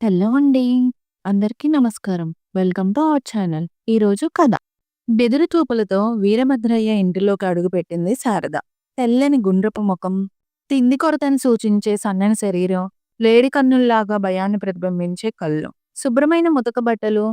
Hello అండి. అందరికీ నమస్కారం. Welcome to our channel. ఈరోజు కథ. బెదురు చూపులతో వీరభద్రయ్య ఇంటిలోకి అడుగుపెట్టింది శారద. తెల్లని గుండ్రపు ముఖం, తిండి కొరతని సూచించే సన్నని శరీరం, లేడి కన్నుల్లాగా భయాన్ని ప్రతిబింబించే కళ్ళు, శుభ్రమైన ముతక బట్టలు,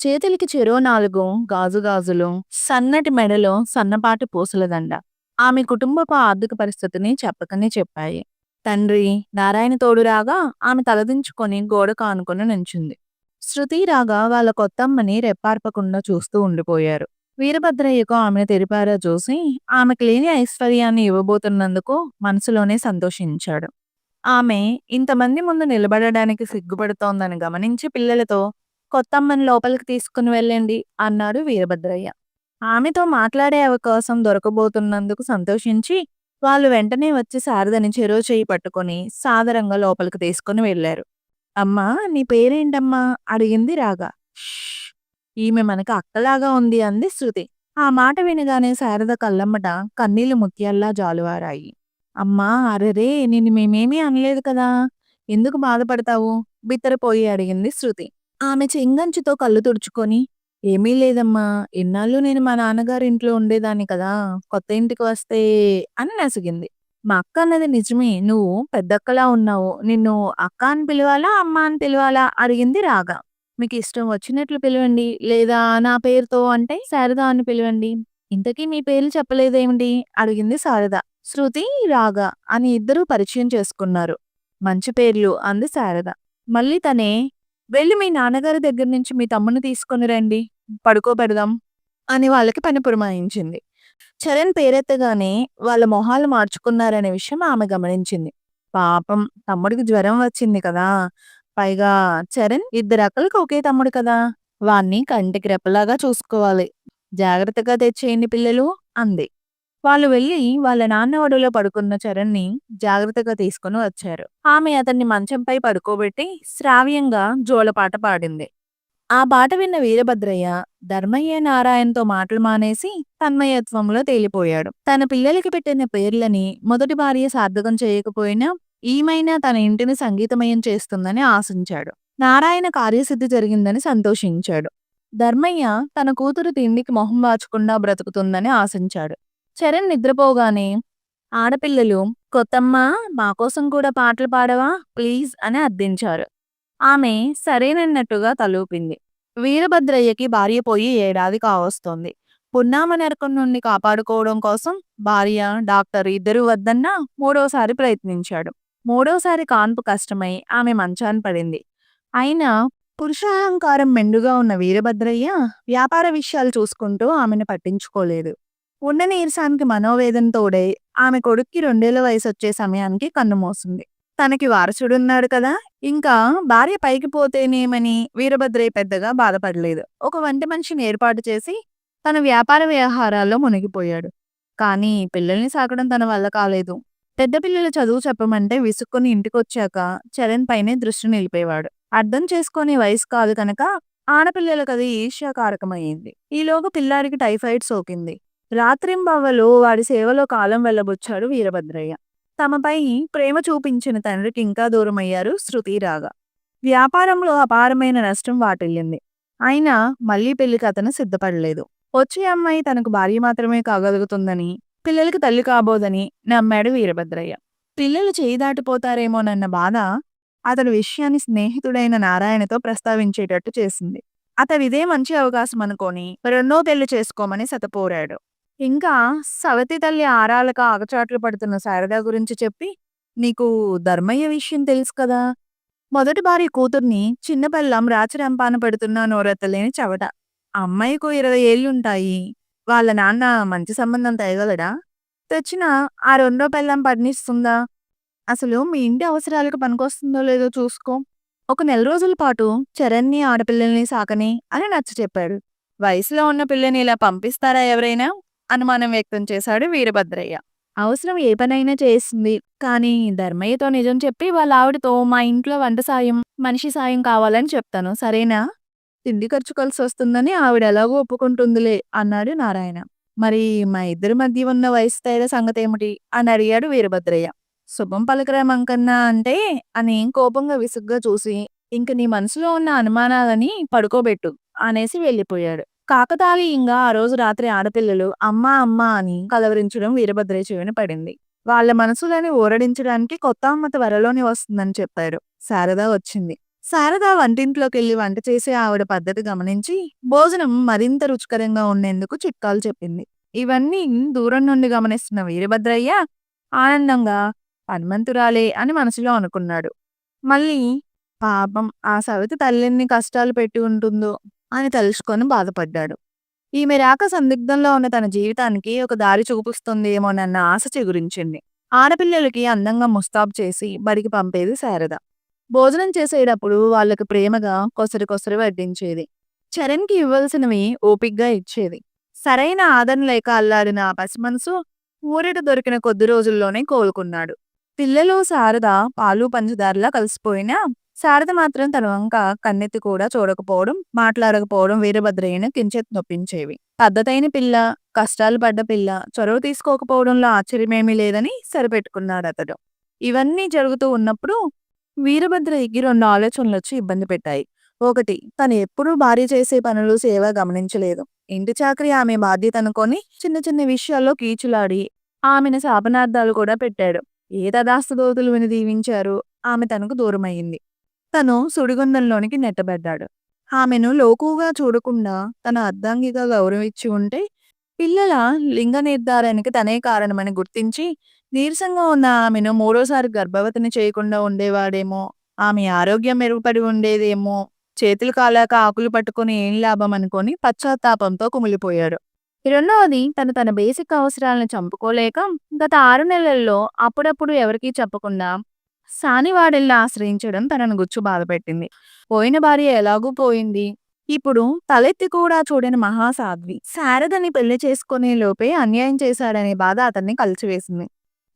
చేతులకి చెరో నాలుగు గాజు గాజులు, సన్నటి మెడలో సన్నపాటి పూసలదండ ఆమె కుటుంబపు ఆర్థిక పరిస్థితిని చెప్పకనే చెప్పాయి. తండ్రి నారాయణ తోడు రాగా ఆమె తలదించుకొని గోడకు ఆనుకొని నుంచుంది. శృతి రాగా వాళ్ళ కొత్తమ్మని రెప్పార్పకుండా చూస్తూ ఉండిపోయారు. వీరభద్రయ్యకు ఆమెను తెరిపారా చూసి ఆమెకు లేని ఐశ్వర్యాన్ని ఇవ్వబోతున్నందుకు మనసులోనే సంతోషించాడు. ఆమె ఇంతమంది ముందు నిలబడడానికి సిగ్గుపడుతోందని గమనించి పిల్లలతో కొత్తమ్మని లోపలికి తీసుకుని వెళ్ళండి అన్నాడు వీరభద్రయ్య. ఆమెతో మాట్లాడే అవకాశం దొరకబోతున్నందుకు సంతోషించి వాళ్ళు వెంటనే వచ్చి శారదని చెరో చేయి పట్టుకొని సాదరంగా లోపలికి తీసుకుని వెళ్ళారు. అమ్మా నీ పేరేంటమ్మా? అడిగింది రాగా ఈమె మనకు అక్కలాగా ఉంది అంది శృతి. ఆ మాట వినగానే శారద కళ్ళమ్మట కన్నీళ్ళు ముత్యాల్లా జాలువారాయి. అమ్మా అరెరే నిన్ను మేమేమీ అనలేదు కదా! ఎందుకు బాధపడతావు? బిత్తరపోయి అడిగింది శృతి. ఆమె చెంగంచుతో కళ్ళు తుడుచుకొని ఏమీ లేదమ్మా. ఇన్నాళ్ళు నేను మా నాన్నగారి ఇంట్లో ఉండేదాన్ని కదా! కొత్త ఇంటికి వస్తే అని నసిగింది. మా అక్క అన్నది నిజమే. నువ్వు పెద్దక్కలా ఉన్నావు. నిన్ను అక్క అని పిలవాలా? అమ్మ అని పిలవాలా? అడిగింది రాగ. మీకు ఇష్టం వచ్చినట్లు పిలవండి. లేదా నా పేరుతో అంటే శారద అని పిలవండి. ఇంతకీ మీ పేర్లు చెప్పలేదేమిటి? అడిగింది శారద. శృతి, రాగ అని ఇద్దరూ పరిచయం చేసుకున్నారు. మంచి పేర్లు అంది శారద. మళ్ళీ తనే వెళ్ళి మీ నాన్నగారి దగ్గర నుంచి మీ తమ్ముని తీసుకొని రండి. పడుకోబెడదాం అని వాళ్ళకి పని పురమాయించింది. చరణ్ పేరెత్తగానే వాళ్ళ మొహాలు మార్చుకున్నారనే విషయం ఆమె గమనించింది. పాపం తమ్ముడికి జ్వరం వచ్చింది కదా! పైగా చరణ్ ఇద్దరక్కలకి ఒకే తమ్ముడు కదా! వాణ్ణి కంటికి రెప్పలాగా చూసుకోవాలి. జాగ్రత్తగా తెచ్చేయండి పిల్లలు అంది. వాళ్ళు వెళ్ళి వాళ్ళ నాన్న ఒడిలో పడుకున్న చరణ్‌ని జాగ్రత్తగా తీసుకొని వచ్చారు. ఆమె అతన్ని మంచంపై పడుకోబెట్టి శ్రావ్యంగా జోలపాట పాడింది. ఆ పాట విన్న వీరభద్రయ్య ధర్మయ్య నారాయణతో మాటలు మానేసి తన్మయత్వంలో తేలిపోయాడు. తన పిల్లలకి పెట్టిన పేర్లని మొదటి భార్య సార్థకం చేయకపోయినా ఈమైనా తన ఇంటిని సంగీతమయం చేస్తుందని ఆశించాడు. నారాయణ కార్యసిద్ధి జరిగిందని సంతోషించాడు. ధర్మయ్య తన కూతురు తిండికి మొహం వాచకుండా బ్రతుకుతుందని ఆశించాడు. చరణ్ నిద్రపోగానే ఆడపిల్లలు కొత్తమ్మా మాకోసం కూడా పాటలు పాడవా ప్లీజ్ అని అర్థించారు. ఆమె సరేనన్నట్టుగా తలూపింది. వీరభద్రయ్యకి భార్య పోయి ఏడాది కావస్తోంది. పున్నామ నరకం నుండి కాపాడుకోవడం కోసం భార్య, డాక్టర్ ఇద్దరు వద్దన్నా మూడోసారి ప్రయత్నించాడు. మూడోసారి కాన్పు కష్టమై ఆమె మంచాన పడింది. అయినా పురుషాహంకారం మెండుగా ఉన్న వీరభద్రయ్య వ్యాపార విషయాలు చూసుకుంటూ ఆమెను పట్టించుకోలేదు. ఉన్న నీరసానికి మనోవేదన తోడై ఆమె కొడుక్కి రెండేళ్ళ వచ్చే సమయానికి కన్నుమోసింది తనకి వారసుడున్నాడు కదా! ఇంకా భార్య పైకి పోతేనేమని వీరభద్రయ్య పెద్దగా బాధపడలేదు. ఒక వంటి మనిషిని ఏర్పాటు చేసి తన వ్యాపార వ్యవహారాల్లో మునిగిపోయాడు. కానీ పిల్లల్ని సాకడం తన వల్ల కాలేదు. పెద్ద పిల్లల చదువు చెప్పమంటే విసుక్కుని ఇంటికొచ్చాక చరణ్ పైనే దృష్టి నిలిపేవాడు. అర్థం చేసుకునే వయసు కాదు కనుక ఆడపిల్లలకది ఈర్ష్యాకారకమయ్యింది. ఈలోగా పిల్లాడికి టైఫాయిడ్ సోకింది. రాత్రింబవళ్ళు వాడి సేవలో కాలం వెళ్ళబొచ్చాడు వీరభద్రయ్య. తమపై ప్రేమ చూపించిన తండ్రికి ఇంకా దూరమయ్యారు శృతి, రాగా వ్యాపారంలో అపారమైన నష్టం వాటిల్లింది. అయినా మళ్ళీ పెళ్ళికి అతను సిద్ధపడలేదు. వచ్చే అమ్మాయి తనకు భార్య మాత్రమే కాగలుగుతుందని, పిల్లలకి తల్లి కాబోదని నమ్మాడు వీరభద్రయ్య. పిల్లలు చేయి దాటిపోతారేమోనన్న బాధ అతడు విషయాన్ని స్నేహితుడైన నారాయణతో ప్రస్తావించేటట్టు చేసింది. అతడిదే మంచి అవకాశం అనుకొని రెండో పెళ్ళి చేసుకోమని సతపోరాడు. ఇంకా సవతి తల్లి ఆరాలక ఆగచాట్లు పడుతున్న శారద గురించి చెప్పి నీకు ధర్మయ్య విషయం తెలుసు కదా! మొదటి భార్య కూతుర్ని చిన్న పెళ్ళాం రాచరంపాన పెడుతున్న నోరెత్తలేని చవట. అమ్మాయికు ఇరవై ఏళ్ళుంటాయి వాళ్ళ నాన్న మంచి సంబంధం తేగలడా? తెచ్చిన ఆ రెండో పెళ్ళాం పడనిస్తుందా? అసలు మీ ఇంటి అవసరాలకు పనికొస్తుందో లేదో చూసుకో. ఒక నెల రోజుల పాటు చరణ్‌ని ఆడపిల్లల్ని సాకని అని నచ్చచెప్పాడు. వయసులో ఉన్న పిల్లని ఇలా పంపిస్తారా ఎవరైనా? అనుమానం వ్యక్తం చేశాడు వీరభద్రయ్య. అవసరం ఏ పనైనా చేస్తుంది. కానీ ధర్మయ్యతో నిజం చెప్పి వాళ్ళ ఆవిడతో మా ఇంట్లో వంట సాయం, మనిషి సాయం కావాలని చెప్తాను. సరేనా? తిండి ఖర్చు కలిసొస్తుందని ఆవిడ ఎలాగో ఒప్పుకుంటుందిలే అన్నాడు నారాయణ. మరి మా ఇద్దరి మధ్య ఉన్న వయసు తేడా సంగతేమిటి? అని అడిగాడు వీరభద్రయ్య. శుభం పలకరా మంకన్న అంటే అని కోపంగా విసుగ్గా చూసి ఇంక నీ మనసులో ఉన్న అనుమానాలని పడుకోబెట్టు అనేసి వెళ్ళిపోయాడు. కాకతాళీయంగా ఆ రోజు రాత్రి ఆడపిల్లలు అమ్మా! అమ్మా! అని కలవరించడం వీరభద్రయ్య చెవిన పడింది. వాళ్ళ మనసులని ఊరడించడానికి కొత్త అమ్మ త్వరలోనే వస్తుందని చెప్పారు. శారద వచ్చింది. శారద వంటింట్లోకెళ్ళి వంట చేసే ఆవిడ పద్ధతి గమనించి భోజనం మరింత రుచికరంగా ఉండేందుకు చిట్కాలు చెప్పింది. ఇవన్నీ దూరం నుండి గమనిస్తున్న వీరభద్రయ్య ఆనందంగా హనుమంతురాలే అని మనసులో అనుకున్నాడు. మళ్ళీ పాపం ఆ సవితి తల్లెన్ని కష్టాలు పెట్టి ఉంటుందో అని తలుచుకొని బాధపడ్డాడు. ఈమె రాక సందిగ్ధంలో ఉన్న తన జీవితానికి ఒక దారి చూపిస్తుందేమోనన్న ఆశ చిగురించింది. ఆడపిల్లలకి అందంగా ముస్తాబు చేసి బడికి పంపేది శారద. భోజనం చేసేటప్పుడు వాళ్ళకి ప్రేమగా కొసరి కొసరి వడ్డించేది. చరణ్‌కి ఇవ్వాల్సినవి ఓపిగ్గా ఇచ్చేది. సరైన ఆదరణ లేక అల్లాడిన ఆ పసిమనసు ఊరట దొరికిన కొద్ది రోజుల్లోనే కోలుకున్నాడు. పిల్లలు శారద పాలు పంచదారలా కలిసిపోయినా శారద మాత్రం తన వంక కన్నెత్తి కూడా చూడకపోవడం, మాట్లాడకపోవడం వీరభద్రయ్యను కించిత్ నొప్పించేవి. పద్ధతైన పిల్ల, కష్టాలు పడ్డ పిల్ల, చొరవ తీసుకోకపోవడంలో ఆశ్చర్యమేమీ లేదని సరిపెట్టుకున్నాడతడు. ఇవన్నీ జరుగుతూ ఉన్నప్పుడు వీరభద్రయ్యకి రెండు ఆలోచనలు వచ్చి ఇబ్బంది పెట్టాయి. ఒకటి తను ఎప్పుడూ భార్య చేసే పనులు, సేవ గమనించలేదు. ఇంటి చాకరి ఆమె బాధ్యత అనుకొని చిన్న చిన్న విషయాల్లో కీచులాడి ఆమెను శాపనార్థాలు కూడా పెట్టాడు. ఏ తథాస్తుతోతులు విని దీవించారు ఆమె తనకు దూరమయ్యింది. తను సుడిగుండంలోనికి నెట్టబడ్డాడు. ఆమెను లోకుగా చూడకుండా తన అర్ధాంగిగా గౌరవించి ఉంటే పిల్లల లింగ నిర్ధారణకి తనే కారణమని గుర్తించి నీరసంగా ఉన్న ఆమెను మూడోసారి గర్భవతిని చేయకుండా ఉండేవాడేమో, ఆమె ఆరోగ్యం మెరుగుపడి ఉండేదేమో, చేతులు కాలాక ఆకులు పట్టుకొని ఏం లాభం అనుకొని పశ్చాత్తాపంతో కుమిలిపోయాడు. రెండవది తను తన బేసిక్ అవసరాలను చంపుకోలేక గత ఆరు నెలల్లో అప్పుడప్పుడు ఎవరికీ చెప్పకుండా సానివాడెల్లా ఆశ్రయించడం తనను గుచ్చు బాధపెట్టింది. పోయిన భార్య ఎలాగూ పోయింది. ఇప్పుడు తలెత్తి కూడా చూడని మహాసాధ్వి శారదని పెళ్ళి చేసుకునే లోపే అన్యాయం చేశాడనే బాధ అతన్ని కలిచివేసింది.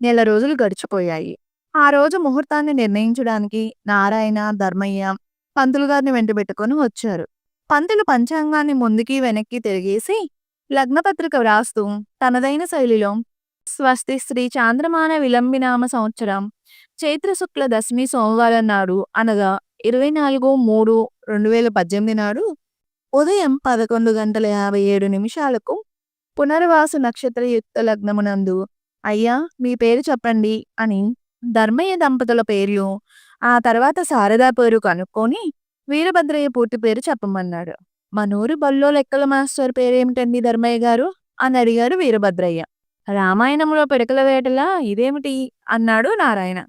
నెల రోజులు గడిచిపోయాయి. ఆ రోజు ముహూర్తాన్ని నిర్ణయించడానికి నారాయణ, ధర్మయ్య పంతులుగారిని వెంటబెట్టుకొని వచ్చారు. పంతులు పంచాంగాన్ని ముందుకి వెనక్కి తిరిగేసి లగ్నపత్రిక వ్రాస్తూ తనదైన శైలిలో స్వస్తి శ్రీ చాంద్రమాన విలంబినామ సంవత్సరం చైత్ర శుక్ల దశమి సోమవారం నాడు అనగా ఇరవై నాలుగు మూడు రెండు వేల పద్దెనిమిది నాడు ఉదయం పదకొండు గంటల యాభై ఏడు నిమిషాలకు పునర్వాసు నక్షత్ర యుక్త లగ్నమునందు అయ్యా మీ పేరు చెప్పండి అని ధర్మయ్య దంపతుల పేర్లు ఆ తర్వాత శారదా పేరు కనుక్కొని వీరభద్రయ్య పూర్తి పేరు చెప్పమన్నాడు. మనూరు బల్లో లెక్కల మాస్టర్ పేరేమిటండి ధర్మయ్య గారు అని అడిగారు వీరభద్రయ్య. రామాయణంలో పిడకల వేటలా ఇదేమిటి అన్నాడు నారాయణ.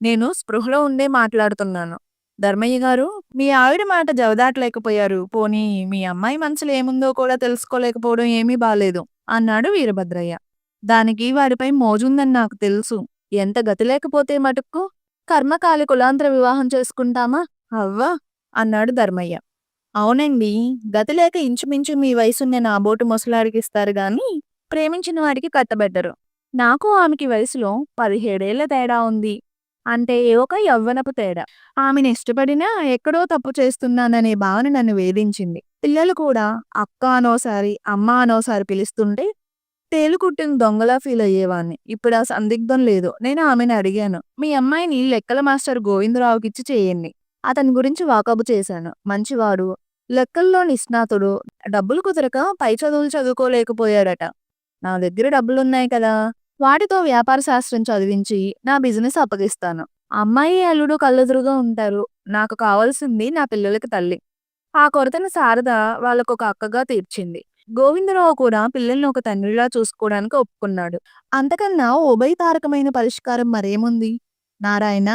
నేను స్పృహలో ఉండే మాట్లాడుతున్నాను. ధర్మయ్య గారు మీ ఆవిడ మాట జవదాటలేకపోయారు. పోనీ మీ అమ్మాయి మనసులో ఏముందో కూడా తెలుసుకోలేకపోవడం ఏమీ బాలేదు అన్నాడు వీరభద్రయ్య. దానికి వారిపై మోజుందని నాకు తెలుసు. ఎంత గతి లేకపోతే మటుక్కు కర్మకాలి కులాంతర వివాహం చేసుకుంటామా? అవ్వా! అన్నాడు ధర్మయ్య. అవునండి. గతిలేక ఇంచుమించు మీ వయసున్న నాబోటు ముసలాడికిస్తారు గాని ప్రేమించిన వాడికి కట్టబెట్టరు. నాకు ఆమెకి వయసులో పదిహేడేళ్ళ తేడా ఉంది. అంటే ఒక యవ్వనపు తేడా. ఆమెని ఇష్టపడినా ఎక్కడో తప్పు చేస్తున్నాననే భావన నన్ను వేధించింది. పిల్లలు కూడా అక్క అనోసారి, అమ్మ అనోసారి పిలుస్తుంటే తేలుకుట్టిన దొంగలా ఫీల్ అయ్యేవాడ్ని ఇప్పుడు ఆ సందిగ్ధం లేదు. నేను ఆమెను అడిగాను. మీ అమ్మాయిని లెక్కల మాస్టర్ గోవిందరావుకిచ్చి చేయండి. అతని గురించి వాకబు చేశాను. మంచివాడు. లెక్కల్లో నిష్ణాతుడు. డబ్బులు కుదరక పై చదువులు చదువుకోలేకపోయాడట. నా దగ్గర డబ్బులున్నాయి కదా! వాటితో వ్యాపార శాస్త్రం చదివించి నా బిజినెస్ అప్పగిస్తాను. అమ్మాయి, అల్లుడు కళ్ళెదురుగా ఉంటారు. నాకు కావాల్సింది నా పిల్లలకి తల్లి. ఆ కొరతను శారద వాళ్ళకు ఒక అక్కగా తీర్చింది. గోవిందరావు కూడా పిల్లల్ని ఒక తండ్రిలా చూసుకోవడానికి ఒప్పుకున్నాడు. అంతకన్నా ఉభయ తారకమైన పరిష్కారం మరేముంది? నారాయణ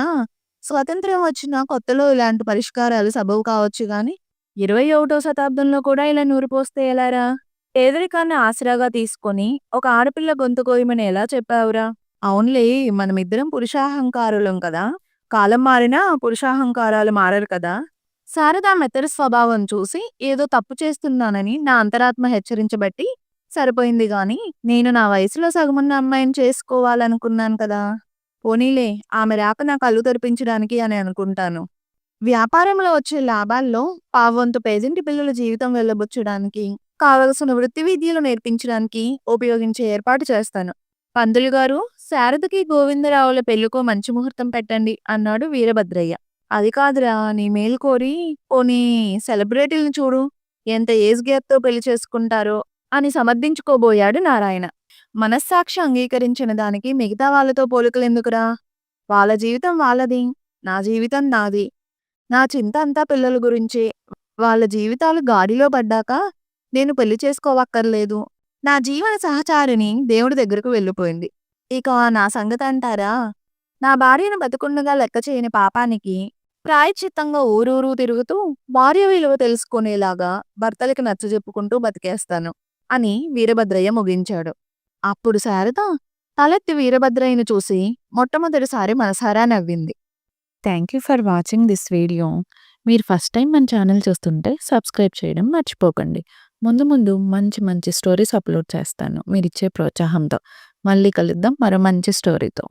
స్వతంత్రం వచ్చిన కొత్తలో ఇలాంటి పరిష్కారాలు సబబు కావచ్చు గాని ఇరవై ఒకటో శతాబ్దంలో కూడా ఇలా నూరిపోస్తే ఎలారా? పేదరికాన్ని ఆసరాగా తీసుకొని ఒక ఆడపిల్ల గొంతు కోయమని ఎలా చెప్పావురా? అవునులే మనమిద్దరం పురుషాహంకారులం కదా! కాలం మారినా పురుషాహంకారాలు మారరు కదా! శారద మెత్తడి స్వభావం చూసి ఏదో తప్పు చేస్తున్నానని నా అంతరాత్మ హెచ్చరించబట్టి సరిపోయింది గాని నేను నా వయసులో సగమున్న అమ్మాయిని చేసుకోవాలనుకున్నాను కదా! పోనీలే ఆమె రాక నా కళ్ళు తెరిపించడానికి అని అనుకుంటాను. వ్యాపారంలో వచ్చే లాభాల్లో పావువంతు పేదింటి పిల్లల జీవితం వెళ్ళబుచ్చడానికి, కావలసిన వృత్తి విద్యలు నేర్పించడానికి ఉపయోగించే ఏర్పాటు చేస్తాను. పంతులు గారు శారదకి గోవిందరావుల పెళ్ళికో మంచి ముహూర్తం పెట్టండి అన్నాడు వీరభద్రయ్య. అది కాదురా నీ మేలు కోరి పోనీ సెలబ్రిటీలను చూడు ఎంత ఏజ్ గ్యాప్‌తో పెళ్ళి చేసుకుంటారో అని సమర్థించుకోబోయాడు నారాయణ. మనస్సాక్షి అంగీకరించిన దానికి మిగతా వాళ్ళతో పోలికలెందుకురా? వాళ్ళ జీవితం వాళ్ళది. నా జీవితం నాది. నా చింత అంతా పిల్లల గురించే. వాళ్ళ జీవితాలు గాడిలో పడ్డాక నేను పెళ్ళి చేసుకోవక్కర్లేదు. నా జీవన సహచారిని దేవుడి దగ్గరకు వెళ్ళిపోయింది. ఇక నా సంగతి అంటారా నా భార్యను బతుకుండగా లెక్క చేయని పాపానికి ప్రాయశ్చిత్తంగా ఊరూరు తిరుగుతూ భార్య విలువ తెలుసుకునేలాగా భర్తలకి నచ్చజెప్పుకుంటూ బతికేస్తాను అని వీరభద్రయ్య ముగించాడు. అప్పుడు శారద తలెత్తి వీరభద్రయ్యను చూసి మొట్టమొదటిసారి మనసారా నవ్వింది. Thank you for watching this video. మీరు ఫస్ట్ టైం మన ఛానల్ చూస్తుంటే సబ్స్క్రైబ్ చేయడం మర్చిపోకండి. ముందు ముందు మంచి మంచి స్టోరీస్ అప్లోడ్ చేస్తాను మీరిచ్చే ప్రోత్సాహంతో. మళ్ళీ కలుద్దాం మరో మంచి స్టోరీతో.